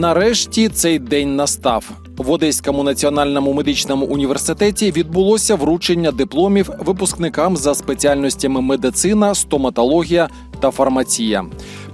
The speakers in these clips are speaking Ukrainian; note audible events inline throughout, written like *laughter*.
Нарешті цей день настав. В Одеському національному медичному університеті відбулося вручення дипломів випускникам за спеціальностями медицина, стоматологія та фармація.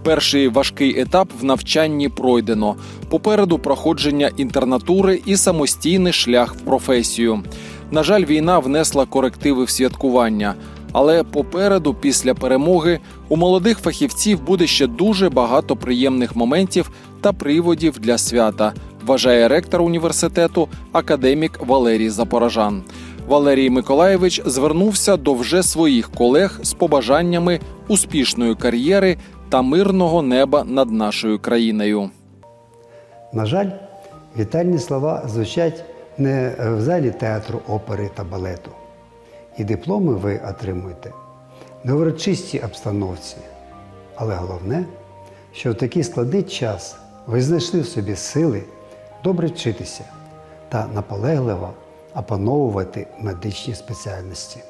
Перший важкий етап в навчанні пройдено. Попереду проходження інтернатури і самостійний шлях в професію. На жаль, війна внесла корективи в святкування. Але попереду, після перемоги, у молодих фахівців буде ще дуже багато приємних моментів та приводів для свята, вважає ректор університету академік Валерій Запорожан. Валерій Миколаєвич звернувся до вже своїх колег з побажаннями успішної кар'єри та мирного неба над нашою країною. На жаль, вітальні слова звучать не в залі театру опери та балету. І дипломи ви отримуєте не в урочистій обстановці. Але головне, що в такий складний час ви знайшли в собі сили добре вчитися та наполегливо опановувати медичні спеціальності.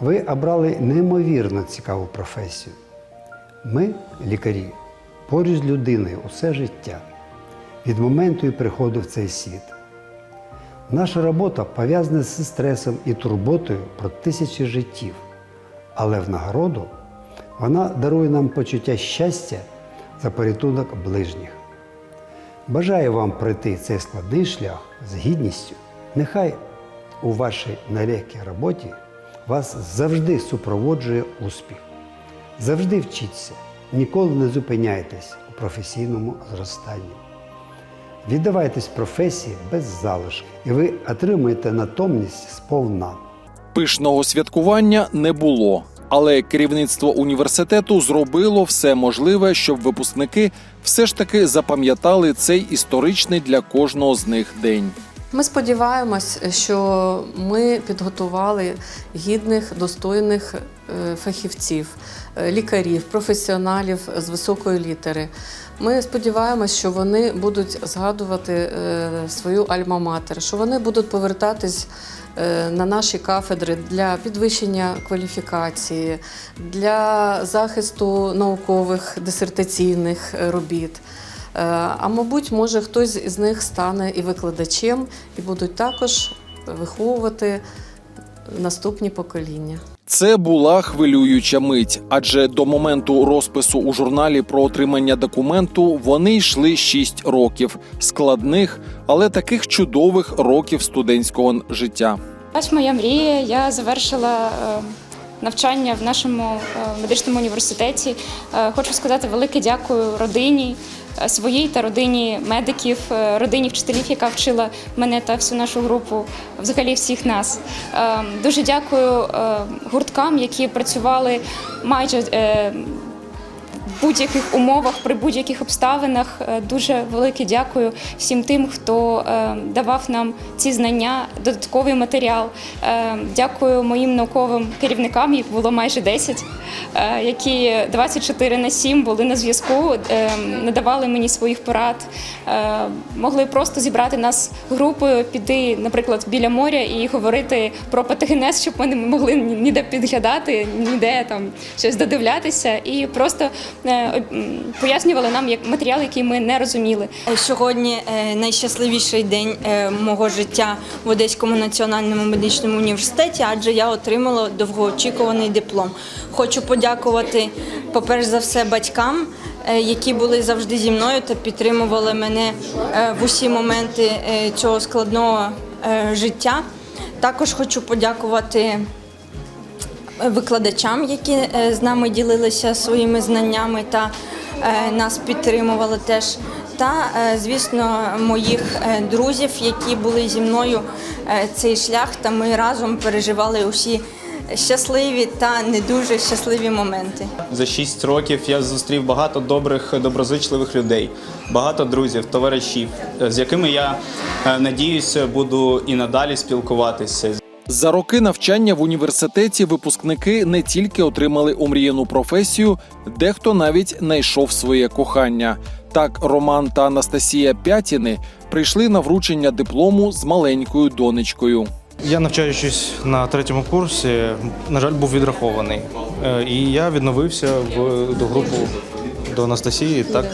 Ви обрали неймовірно цікаву професію. Ми, лікарі, поруч з людиною усе життя від моменту її приходу в цей світ. Наша робота пов'язана зі стресом і турботою про тисячі життів, але в нагороду вона дарує нам почуття щастя за порятунок ближніх. Бажаю вам пройти цей складний шлях з гідністю. Нехай у вашій нелегкій роботі вас завжди супроводжує успіх. Завжди вчіться, ніколи не зупиняйтесь у професійному зростанні. Віддавайтесь професії без залишки, і ви отримаєте натомність сповна. Пишного святкування не було, але керівництво університету зробило все можливе, щоб випускники все ж таки запам'ятали цей історичний для кожного з них день. Ми сподіваємось, що ми підготували гідних, достойних е, фахівців, е, лікарів, професіоналів з високої літери. Ми сподіваємось, що вони будуть згадувати е, свою альма-матер, що вони будуть повертатись на наші кафедри для підвищення кваліфікації, для захисту наукових дисертаційних робіт. Е, А мабуть, може хтось із них стане і викладачем, і будуть також виховувати наступні покоління. Це була хвилююча мить, адже до моменту розпису у журналі про отримання документу вони йшли 6 років складних, але таких чудових років студентського життя. Ось моя мрія. Я завершила е, навчання в нашому е, медичному університеті. Е, Хочу сказати велике дякую родині е, своїй та родині медиків, родині вчителів, яка вчила мене та всю нашу групу, взагалі всіх нас. Е, Дуже дякую гурткам, які працювали майже. Будь-яких умовах, при будь-яких обставинах. Е, Дуже велике дякую всім тим, хто е, давав нам ці знання, додатковий матеріал. Е, Дякую моїм науковим керівникам, їх було майже 10, е, які 24 на 7 були на зв'язку, надавали мені своїх порад, могли просто зібрати нас групою, піти, наприклад, біля моря і говорити про патогенез, щоб ми не могли ні- ніде підглядати, ніде там щось додивлятися, і просто пояснювали нам як матеріал, який ми не розуміли. Сьогодні е, найщасливіший день е, мого життя в Одеському національному медичному університеті, адже я отримала довгоочікуваний диплом. Хочу подякувати, по-перше за все, батькам, е, які були завжди зі мною та підтримували мене е, в усі моменти е, цього складного е, життя. Також хочу подякувати викладачам, які е, з нами ділилися своїми знаннями та е, нас підтримували теж. Та, е, звісно, моїх друзів, які були зі мною цей шлях, та ми разом переживали усі щасливі та не дуже щасливі моменти. За 6 років я зустрів багато добрих, доброзичливих людей, багато друзів, товаришів, з якими я надіюся буду і надалі спілкуватися. За роки навчання в університеті випускники не тільки отримали омріяну професію, дехто навіть знайшов своє кохання. Так, Роман та Анастасія Пятіни прийшли на вручення диплому з маленькою донечкою. Я навчаючись на третьому курсі, на жаль, був відрахований. Е, І я відновився в до групу до Анастасії. Так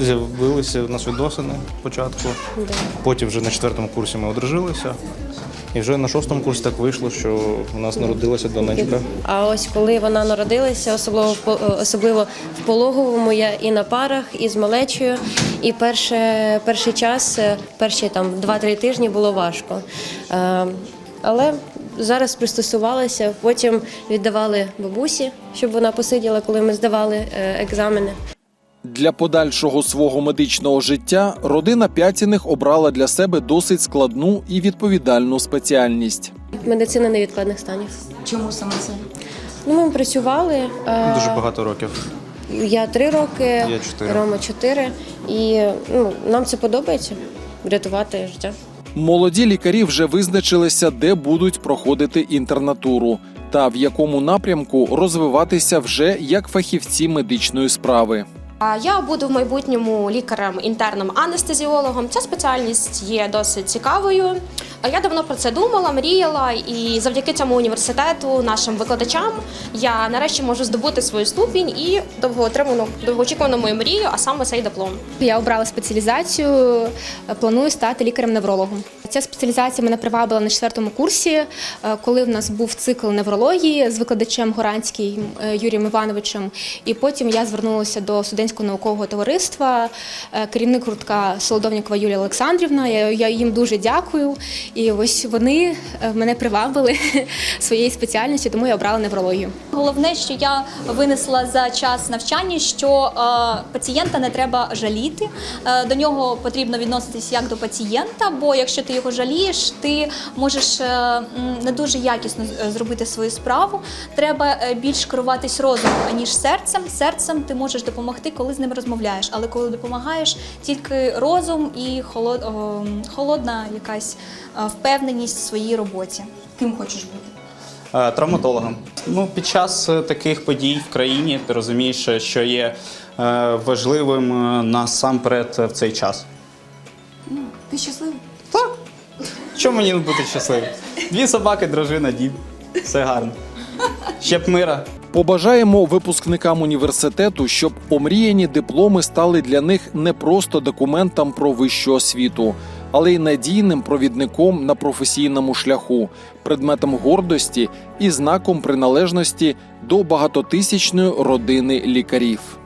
з'явилися у нас відносини спочатку. Потім вже на четвертому курсі ми одружилися. І вже на шостому курсі так вийшло, що у нас народилася донечка. А ось коли вона народилася, особливо по- особливо в пологовому, я і на парах, і з малечою. І перше, перший час, е, перші там 2-3 тижні було важко. Е, Але зараз пристосувалася, потім віддавали бабусі, щоб вона посиділа, коли ми здавали е, екзамени. Для подальшого свого медичного життя родина П'ятіних обрала для себе досить складну і відповідальну спеціальність. Медицина невідкладних станів. Чому саме це? Ну, ми працювали. е, Дуже багато років. Я три роки, Я чотири. Рома чотири. І ну, нам це подобається врятувати життя. Молоді лікарі вже визначилися, де будуть проходити інтернатуру та в якому напрямку розвиватися вже як фахівці медичної справи. Я буду в майбутньому лікарем-інтерном анестезіологом. Ця спеціальність є досить цікавою. Я давно про це думала, мріяла, і завдяки цьому університету, нашим викладачам, я нарешті можу здобути свою ступінь і довгоотриману, довгоочікувану мою мрію, а саме цей диплом. Я обрала спеціалізацію, планую стати лікарем-неврологом. Ця спеціалізація мене привабила на четвертому курсі, е, коли в нас був цикл неврології з викладачем Горанським е, Юрієм Івановичем. І потім я звернулася до студентського наукового товариства, е, керівник гуртка Солодовнікова Юлія Олександрівна. Я, їм дуже дякую. І ось вони мене привабили *laughs* своєю спеціальністю, тому я обрала неврологію. Головне, що я винесла за час навчання, що пацієнта не треба жаліти. До нього потрібно відноситись як до пацієнта, бо якщо ти його жалієш, ти можеш е, не дуже якісно е, зробити свою справу. Треба е, більш керуватись розумом, аніж серцем. Серцем ти можеш допомогти, коли з ним розмовляєш. Але коли допомагаєш, тільки розум і холод, холодна якась впевненість в своїй роботі. Ким хочеш бути? Травматологом. Ну, під час таких подій в країні ти розумієш, що є важливим насамперед в цей час. Ти щасливий? Що мені не бути щасливим? Дві собаки, дружина, дід. Все гарно. Ще б мира. Побажаємо випускникам університету, щоб омріяні дипломи стали для них не просто документом про вищу освіту, але й надійним провідником на професійному шляху, предметом гордості і знаком приналежності до багатотисячної родини лікарів.